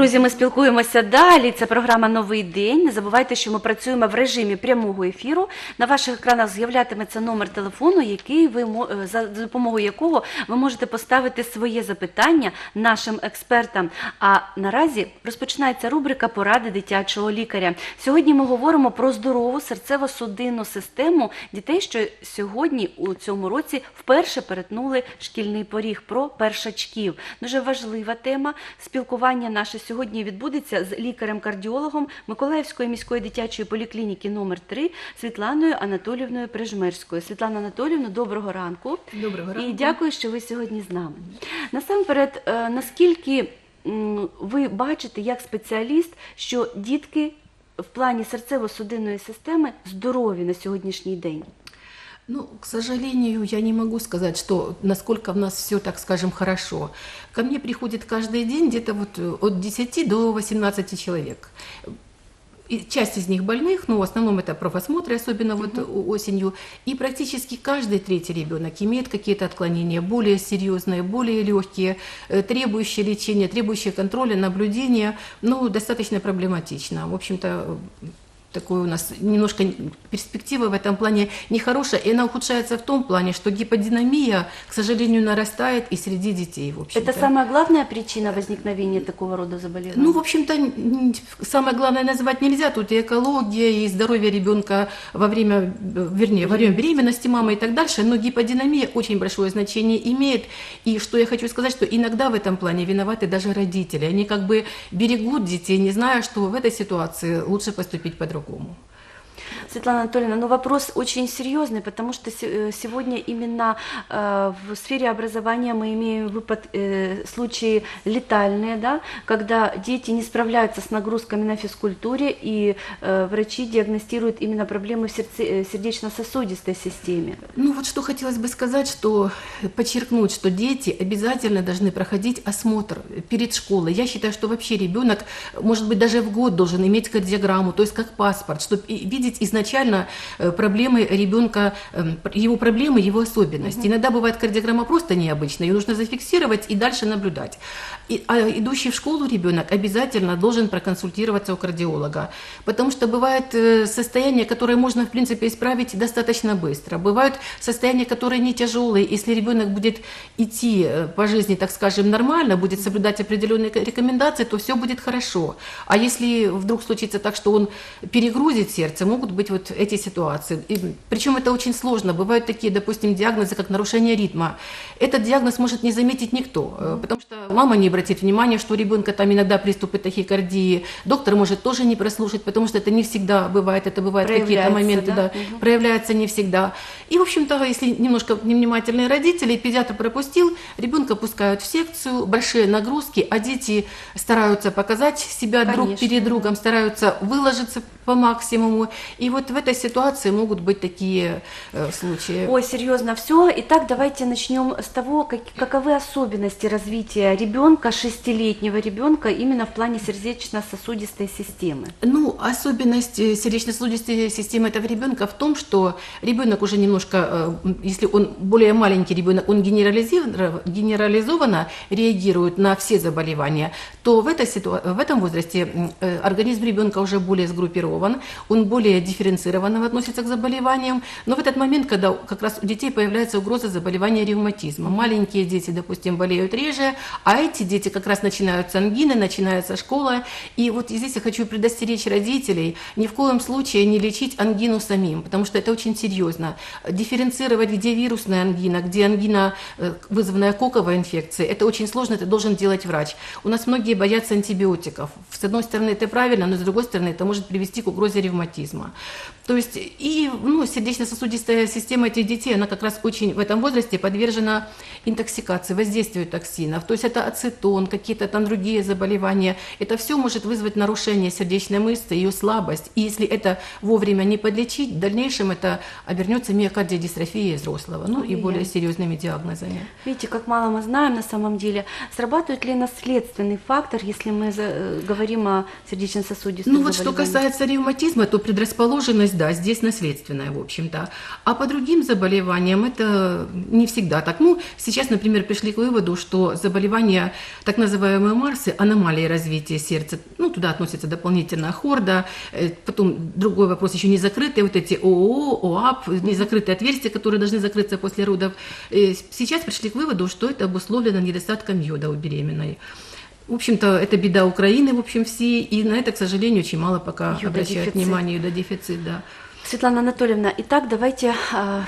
Друзі, ми спілкуємося далі. Це програма Новий день. Не забувайте, що ми працюємо в режимі прямого ефіру. На ваших екранах з'являтиметься номер телефону, який ви е, за допомогою якого ви можете поставити своє запитання нашим експертам. А наразі розпочинається рубрика Поради дитячого лікаря. Сьогодні ми говоримо про здорову серцево-судинну систему дітей, що сьогодні у цьому році вперше перетнули шкільний поріг про першачків. Дуже важлива тема. Спілкування наше сьогодні відбудеться з лікарем-кардіологом Миколаївської міської дитячої поліклініки номер 3 Світланою Анатолівною Прижмерською. Світлана Анатолівна, доброго ранку. Доброго І дякую, що ви сьогодні з нами. Насамперед, е, наскільки ви бачите як спеціаліст, що дітки в плані серцево-судинної системи здорові на сьогоднішній день? Ну, к сожалению, я не могу сказать, что насколько в нас все, так скажем, хорошо. Ко мне приходит каждый день где-то вот э, от 10 до 18 человек. И часть из них больных, но в основном это профосмотры, особенно вот о- осенью. И практически каждый третий ребенок имеет какие-то отклонения, более серьезные, более легкие, э, требующие лечения, требующие контроля, наблюдения. Ну, достаточно проблематично. В общем-то, такое у нас немножко перспектива в этом плане нехорошая, и она ухудшается в том плане, что гиподинамия, к сожалению, нарастает и среди детей, в общем-то. Это самая главная причина возникновения такого рода заболеваний? Ну, в общем-то, самое главное назвать нельзя. Тут и экология, и здоровье ребенка во время, э, вернее, во время беременности мамы и так дальше. Но гиподинамия очень большое значение имеет. И что я хочу сказать, что иногда в этом плане виноваты даже родители. Они как бы берегут детей, не зная, что в этой ситуации лучше поступить по-другому. 国母。Светлана Анатольевна, ну вопрос очень серьезный, потому что э, сегодня именно э, в сфере образования мы имеем выпад, э, случаи летальные, да, когда дети не справляются с нагрузками на физкультуре, и врачи диагностируют именно проблемы в сердечно-сосудистой системе. Ну вот что хотелось бы сказать, что подчеркнуть, что дети обязательно должны проходить осмотр перед школой. Я считаю, что вообще ребенок, может быть, даже в год должен иметь кардиограмму, то есть как паспорт, чтобы видеть изначально э, проблемы ребенка, эм, его проблемы, его особенности. Иногда бывает кардиограмма просто необычная, ее нужно зафиксировать и дальше наблюдать. И, а идущий в школу ребенок обязательно должен проконсультироваться у кардиолога, потому что бывает э, состояние, которое можно, в принципе, исправить достаточно быстро. Бывают состояния, которые не тяжелые. Если ребенок будет идти э, по жизни, так скажем, нормально, будет соблюдать определенные ко- рекомендации, то все будет хорошо. А если вдруг случится так, что он перегрузит сердце, могут быть вот эти ситуации. И, причем это очень сложно. Бывают такие, допустим, диагнозы, как нарушение ритма. Этот диагноз может не заметить никто, э, потому что мама не обратит внимания, что у ребенка там иногда приступы тахикардии. Доктор может тоже не прослушать, потому что это не всегда бывает, это бывают какие-то моменты, да? да, проявляется не всегда. И, в общем-то, если немножко невнимательные родители, педиатр пропустил, ребенка пускают в секцию, большие нагрузки, а дети стараются показать себя друг Конечно, перед другом, стараются выложиться по максимуму. И вот в этой ситуации могут быть такие э, случаи. Ой, серьезно, все. Итак, давайте начнем с того, как- каковы особенности развития ребенка, шестилетнего ребенка, именно в плане сердечно-сосудистой системы. Ну, особенность сердечно-сосудистой системы этого ребенка в том, что ребенок уже немножко, э, если он более маленький ребенок, он генерализованно реагирует на все заболевания, то в, этой ситуа- в этом возрасте э, организм ребенка уже более сгруппирован, он более дифференцированно относится к заболеваниям. Но в этот момент, когда как раз у детей появляется угроза заболевания ревматизма, маленькие дети, допустим, болеют реже, а эти дети как раз начинаются ангины, начинается школа. И вот здесь я хочу предостеречь родителей ни в коем случае не лечить ангину самим, потому что это очень серьезно. Дифференцировать, где вирусная ангина, где ангина, э, вызванная коковой инфекцией, это очень сложно, это должен делать врач. У нас многие боятся антибиотиков. С одной стороны, это правильно, но с другой стороны, это может привести к угрозе ревматизма. То есть и ну, сердечно-сосудистая система этих детей, она как раз очень в этом возрасте подвержена интоксикации, воздействию токсинов. То есть это ацетон, какие-то там другие заболевания. Это все может вызвать нарушение сердечной мышцы, ее слабость. И если это вовремя не подлечить, в дальнейшем это обернется миокардиодистрофией взрослого, ну и более серьезными диагнозами. Видите, как мало мы знаем на самом деле. Срабатывает ли наследственный фактор, если мы э, говорим о сердечно-сосудистых Ну вот что касается ревматизма, то предрасположенность заложенность, да, здесь наследственная, в общем-то. А по другим заболеваниям это не всегда так. Ну, сейчас, например, пришли к выводу, что заболевания, так называемые Марсы, аномалии развития сердца, ну, туда относится дополнительно хорда, э, потом другой вопрос, еще не закрытые вот эти ООО, ОАП, не закрытые отверстия, которые должны закрыться после родов. Э, Сейчас пришли к выводу, что это обусловлено недостатком йода у беременной. В общем-то, это беда Украины, в общем, все, и на это, к сожалению, очень мало пока обращают внимание, йододефицит, да. Светлана Анатольевна, итак, давайте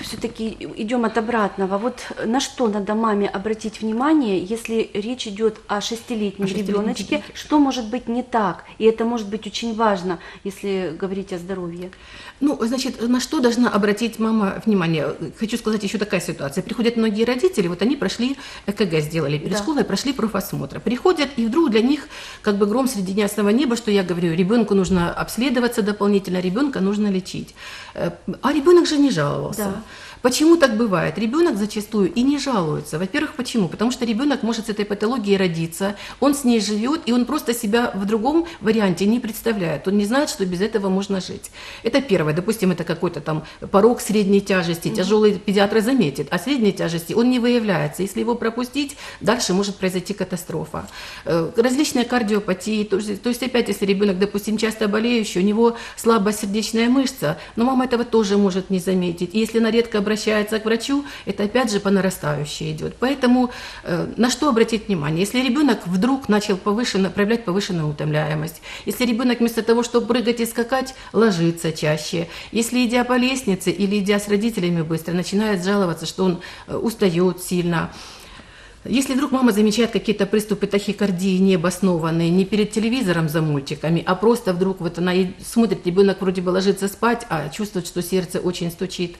все-таки идем от обратного. Вот на что надо маме обратить внимание, если речь идет о шестилетнем О шестилетнем ребеночке, ребенке. что может быть не так? И это может быть очень важно, если говорить о здоровье. Ну, значит, на что должна обратить мама внимание? Хочу сказать еще такая ситуация. Приходят многие родители, вот они прошли ЭКГ, сделали перед Да. школой, прошли профосмотр. Приходят, и вдруг для них как бы гром среди ясного неба, что я говорю, ребенку нужно обследоваться дополнительно, ребенка нужно лечить. Э, А ребенок же не жаловался. Да. Почему так бывает? Ребенок зачастую и не жалуется. Во-первых, почему? Потому что ребенок может с этой патологией родиться, он с ней живет, и он просто себя в другом варианте не представляет. Он не знает, что без этого можно жить. Это первое. Допустим, это какой-то там порог средней тяжести. Тяжелый педиатр заметит, а средней тяжести он не выявляется. Если его пропустить, дальше может произойти катастрофа. Э, Различные кардиопатии. То есть, то есть опять, если ребенок, допустим, часто болеющий, у него слабая сердечная мышца, но мама этого тоже может не заметить. И если она редко обращается к врачу, это опять же по нарастающей идет. Поэтому э, на что обратить внимание? Если ребенок вдруг начал повышенно, проявлять повышенную утомляемость, если ребенок вместо того, чтобы прыгать и скакать, ложится чаще, если идя по лестнице или идя с родителями быстро, начинает жаловаться, что он э, устает сильно, если вдруг мама замечает какие-то приступы тахикардии необоснованные, не перед телевизором за мультиками, а просто вдруг вот она смотрит, ребенок вроде бы ложится спать, а чувствует, что сердце очень стучит,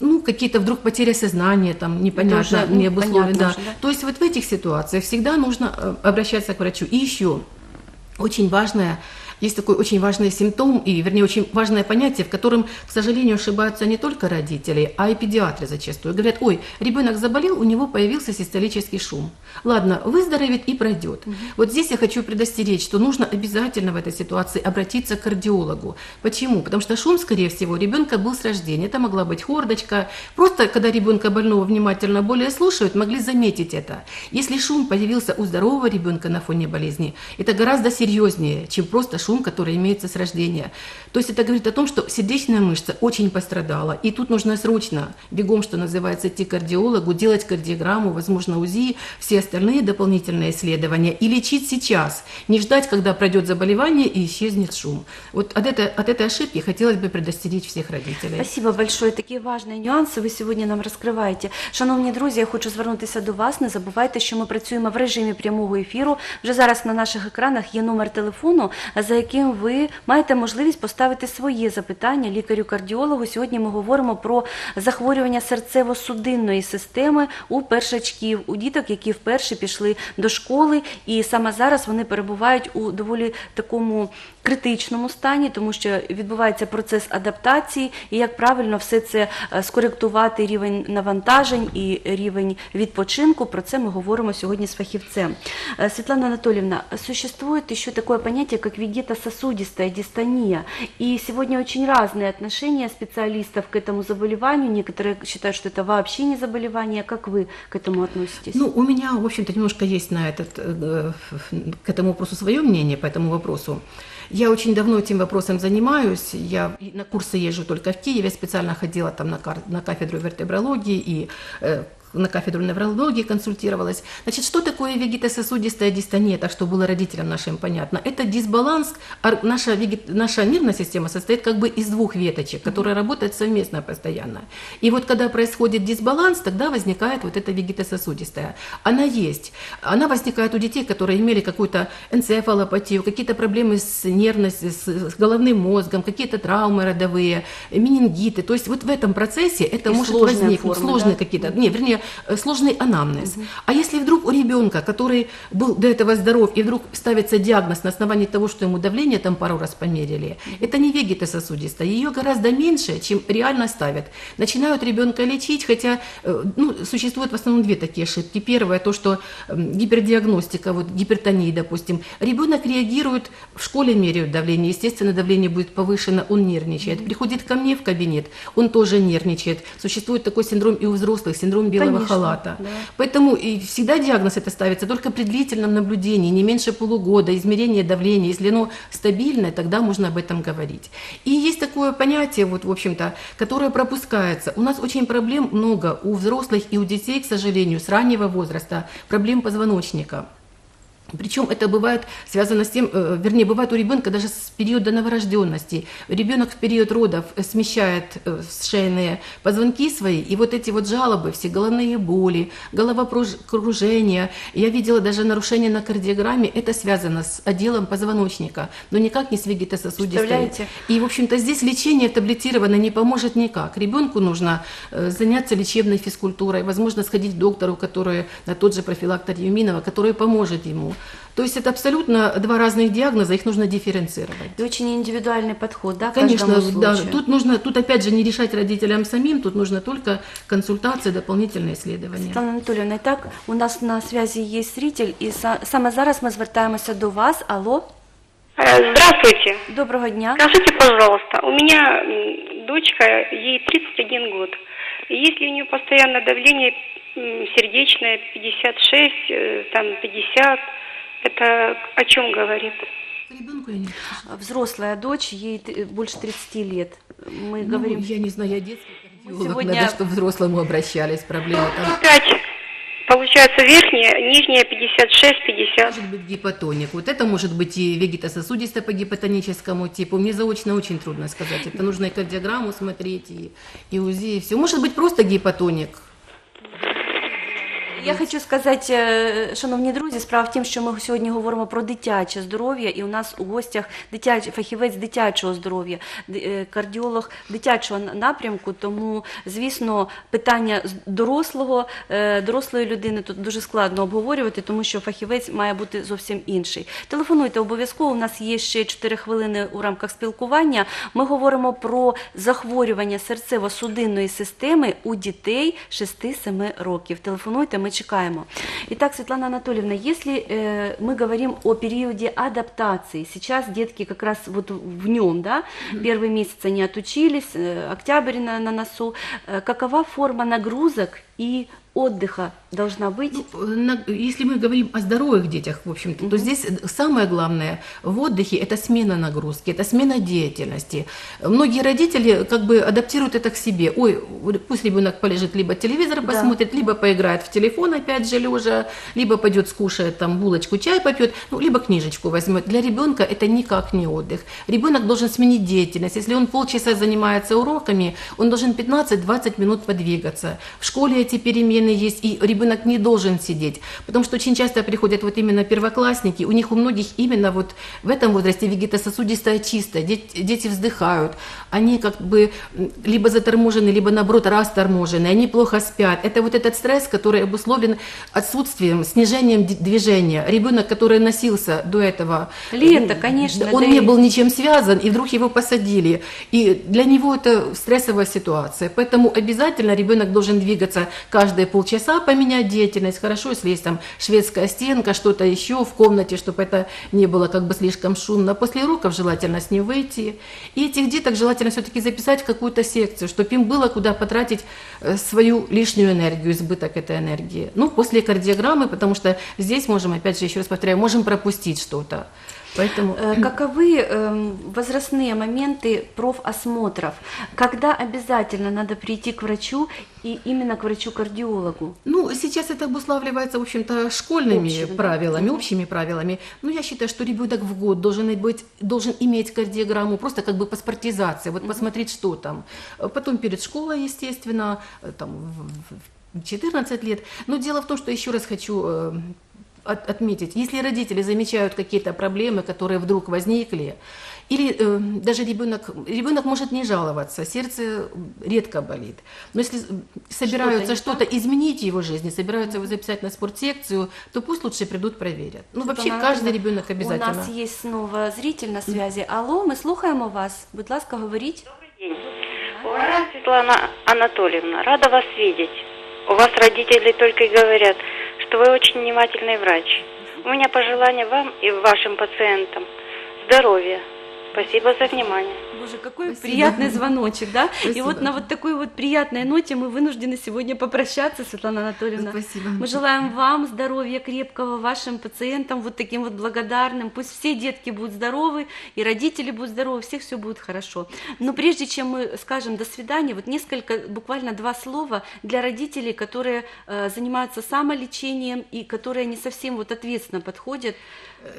ну, какие-то вдруг потеря сознания, там, непонятно, уже, ну, не обусловлено. понятно Да. да. То есть вот в этих ситуациях всегда нужно э, обращаться к врачу. И еще очень важное, есть такой очень важный симптом, и, вернее, очень важное понятие, в котором, к сожалению, ошибаются не только родители, а и педиатры зачастую. Говорят, ой, ребенок заболел, у него появился систолический шум. Ладно, выздоровеет и пройдет. Вот здесь я хочу предостеречь, что нужно обязательно в этой ситуации обратиться к кардиологу. Почему? Потому что шум, скорее всего, у ребенка был с рождения. Это могла быть хордочка. Просто, когда ребенка больного внимательно более слушают, могли заметить это. Если шум появился у здорового ребенка на фоне болезни, это гораздо серьезнее, чем просто шум, который имеется с рождения. То есть это говорит о том, что сердечная мышца очень пострадала. И тут нужно срочно, бегом, что называется, идти к кардиологу, делать кардиограмму, возможно, УЗИ, все остальные дополнительные исследования и лечить сейчас. Не ждать, когда пройдет заболевание и исчезнет шум. Вот от этой, от этой ошибки хотелось бы предостеречь всех родителей. Спасибо большое. Такі важні нюанси ви сьогодні нам розкриваєте. Шановні друзі, я хочу звернутися до вас. Не забувайте, що ми працюємо в режимі прямого ефіру. Вже зараз на наших екранах є номер телефону, за яким ви маєте можливість поставити своє запитання лікарю-кардіологу. Сьогодні ми говоримо про захворювання серцево-судинної системи у першачків, у діток, які вперше пішли до школи, і саме зараз вони перебувають у доволі такому критичному стані, тому що відбувається процес адаптації, і як правильно все це е, скоректувати рівень навантажень і рівень відпочинку. Про це ми говоримо сьогодні з фахівцем. Е, Светлана Анатольевна, существует еще такое понятие, как вегетососудистая дистония. И сегодня очень разные отношения специалистов к этому заболеванию. Некоторые считают, что это вообще не заболевание. Как вы к этому относитесь? Ну, у меня, в общем-то, немножко есть на этот, э, к этому вопросу свое мнение по этому вопросу. Я очень давно этим вопросом занимаюсь. Я на курсы езжу только в Киеве, специально ходила там на кафедру вертебрологии и э, на кафедру неврологии консультировалась. Значит, что такое вегетососудистая дистония, так что было родителям нашим понятно? Это дисбаланс, наша, вегет- наша нервная система состоит как бы из двух веточек, которые работают совместно постоянно. И вот когда происходит дисбаланс, тогда возникает вот эта вегетососудистая. Она есть. Она возникает у детей, которые имели какую-то энцефалопатию, какие-то проблемы с нервностью, с, головным мозгом, какие-то травмы родовые, менингиты. То есть вот в этом процессе это И может возникнуть, формы, сложные да? какие-то, не, вернее, более э, сложный анамнез. А если вдруг у ребенка, который был до этого здоров, и вдруг ставится диагноз на основании того, что ему давление там пару раз померили, это не вегетососудистая, ее гораздо меньше, чем реально ставят. Начинают ребенка лечить, хотя э, ну, существует в основном две такие ошибки. Первое, то, что гипердиагностика, вот гипертонии, допустим, ребенок реагирует, в школе меряют давление, естественно, давление будет повышено, он нервничает. Приходит ко мне в кабинет, он тоже нервничает. Существует такой синдром и у взрослых, синдром белого Конечно, халата. да. Поэтому и всегда диагноз это ставится только при длительном наблюдении, не меньше полугода, измерение давления. Если оно стабильное, тогда можно об этом говорить. И есть такое понятие, вот, в общем-то, которое пропускается. У нас очень проблем много у взрослых и у детей, к сожалению, с раннего возраста, проблем позвоночника. Причем это бывает связано с тем, э, вернее, бывает у ребенка даже с периода новорожденности. Ребенок в период родов э, смещает э, шейные позвонки свои, и вот эти вот жалобы, все головные боли, головокружение, я видела даже нарушение на кардиограмме, это связано с отделом позвоночника, но никак не с вегетососудистой. И, в общем-то, здесь лечение таблетированное не поможет никак. Ребенку нужно заняться лечебной физкультурой, возможно, сходить к доктору, который, на тот же профилактор Юминова, который поможет ему. То есть это абсолютно два разных диагноза, их нужно дифференцировать. И очень индивидуальный подход, да, к Конечно, каждому да, случаю. тут нужно, тут опять же не решать родителям самим, тут нужно только консультация, дополнительные исследования. Світлана Анатоліївна, і так у нас на зв'язі є зритель, і са- саме зараз ми звертаємося до вас. Алло, Э, Здравствуйте. доброго дня. Скажите, пожалуйста, у меня м, дочка, ей 31 год. И Если у нее постоянно давление м, сердечное 56, э, там 50, это о чем говорит? Ребенку я не... Взрослая дочь, ей т- больше 30 лет. Мы Ну, говорим, я не знаю, я детский кардиолог, сегодня- надо, чтобы взрослому обращались, проблемы там. Опять получается верхняя, нижняя 56-50. Может быть гипотоник. Вот это может быть и вегетососудисто по гипотоническому типу. Мне заочно очень трудно сказать. Это нужно и кардиограмму смотреть, и, и УЗИ, и все. Может быть просто гипотоник. Я хочу сказати, е, шановні друзі, справа в тім, що ми сьогодні говоримо про дитяче здоров'я, і у нас у гостях дитячий фахівець дитячого здоров'я, е, кардіолог дитячого напрямку. Тому, звісно, питання дорослого, е, дорослої людини тут дуже складно обговорювати, тому що фахівець має бути зовсім інший. Телефонуйте обов'язково. У нас є ще 4 хвилини у рамках спілкування. Ми говоримо про захворювання серцево-судинної системи у дітей 6-7 років. Телефонуйте, ми чекаємо. Итак, Светлана Анатольевна, если э, мы говорим о периоде адаптации, сейчас детки как раз вот в нем, да, первый месяц они отучились, э, октябрь на, на носу, э, какова форма нагрузок и отдыха должна быть? Ну, на- если мы говорим о здоровых детях, в общем-то, то здесь самое главное в отдыхе – это смена нагрузки, это смена деятельности. Многие родители как бы адаптируют это к себе. Ой, пусть ребенок полежит, либо телевизор Да. посмотрит, либо поиграет в телефон, опять же, лежа, либо пойдет скушает там булочку, чай попьет, ну, либо книжечку возьмет. Для ребенка это никак не отдых. Ребенок должен сменить деятельность. Если он полчаса занимается уроками, он должен 15-20 минут подвигаться. В школе эти перемены есть, и ребенок не должен сидеть. Потому что очень часто приходят вот именно первоклассники, у них у многих именно вот в этом возрасте вегетососудистая чистая, дети, дети вздыхают, они как бы либо заторможены, либо наоборот расторможены, они плохо спят. Это вот этот стресс, который обусловлен отсутствием, снижением движения. Ребенок, который носился до этого, Лето, м, конечно, он да не и- был ничем связан, и вдруг его посадили. И для него это стрессовая ситуация. Поэтому обязательно ребенок должен двигаться каждые полчаса, поменять деятельность. Хорошо, если есть там шведская стенка, что-то еще в комнате, чтобы это не было как бы слишком шумно. После уроков желательно с ним выйти. И этих деток желательно все-таки записать в какую-то секцию, чтобы им было куда потратить э, свою лишнюю энергию, избыток этой энергии. Ну, после кардиограммы, потому что здесь можем, опять же, еще раз повторяю, можем пропустить что-то. Поэтому... Э, Каковы эм, возрастные моменты профосмотров? Когда обязательно надо прийти к врачу и именно к врачу-кардиологу? Ну, сейчас это обуславливается, в общем-то, школьными Общими, правилами, общими правилами. Но я считаю, что ребенок в год должен быть, должен иметь кардиограмму, просто как бы паспортизация, вот посмотреть, что там. Э, Потом перед школой, естественно, э, там в- в- в 14 лет. Но дело в том, что еще раз хочу от- отметить, если родители замечают какие-то проблемы, которые вдруг возникли, или э, даже ребенок, ребенок может не жаловаться, сердце редко болит. Но если собираются Что-то не что-то изменить в его жизни, собираются его записать на спортсекцию, то пусть лучше придут проверят. Ну, вообще Светлана каждый Анатольевна, ребенок обязательно. У нас є снова зритель на связі. Алло, ми слухаємо вас. Будь ласка, говоріть. день. Уважаемая Светлана Анатольевна, рада вас видеть. У вас родители только и говорят, что вы очень внимательный врач. У меня пожелание вам и вашим пациентам здоровья. Спасибо за внимание. Боже, какой Спасибо. приятный звоночек, да? И Спасибо. вот на вот такой вот приятной ноте мы вынуждены сегодня попрощаться, Светлана Анатольевна. Спасибо. Мы желаем вам здоровья крепкого, вашим пациентам вот таким вот благодарным. Пусть все детки будут здоровы, и родители будут здоровы, у всех все будет хорошо. Но прежде чем мы скажем до свидания, вот несколько, буквально два слова для родителей, которые э, занимаются самолечением и которые не совсем вот ответственно подходят.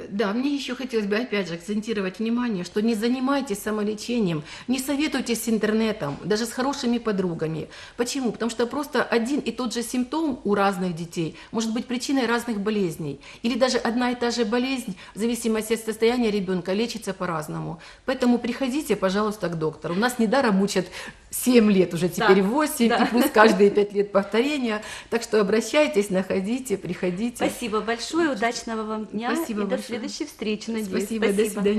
Да, мне еще хотелось бы опять же акцентировать внимание, что не занимайтесь самолечением, не советуйтесь с интернетом, даже с хорошими подругами. Почему? Потому что просто один и тот же симптом у разных детей может быть причиной разных болезней. Или даже одна и та же болезнь, в зависимости от состояния ребенка, лечится по-разному. Поэтому приходите, пожалуйста, к доктору. У нас недаром учат 7 лет, уже теперь 8, да. и плюс каждые 5 лет повторения. Так что обращайтесь, находите, приходите. Спасибо большое, удачного вам дня Спасибо и до большое. следующей встречи, надеюсь. Спасибо, до свидания.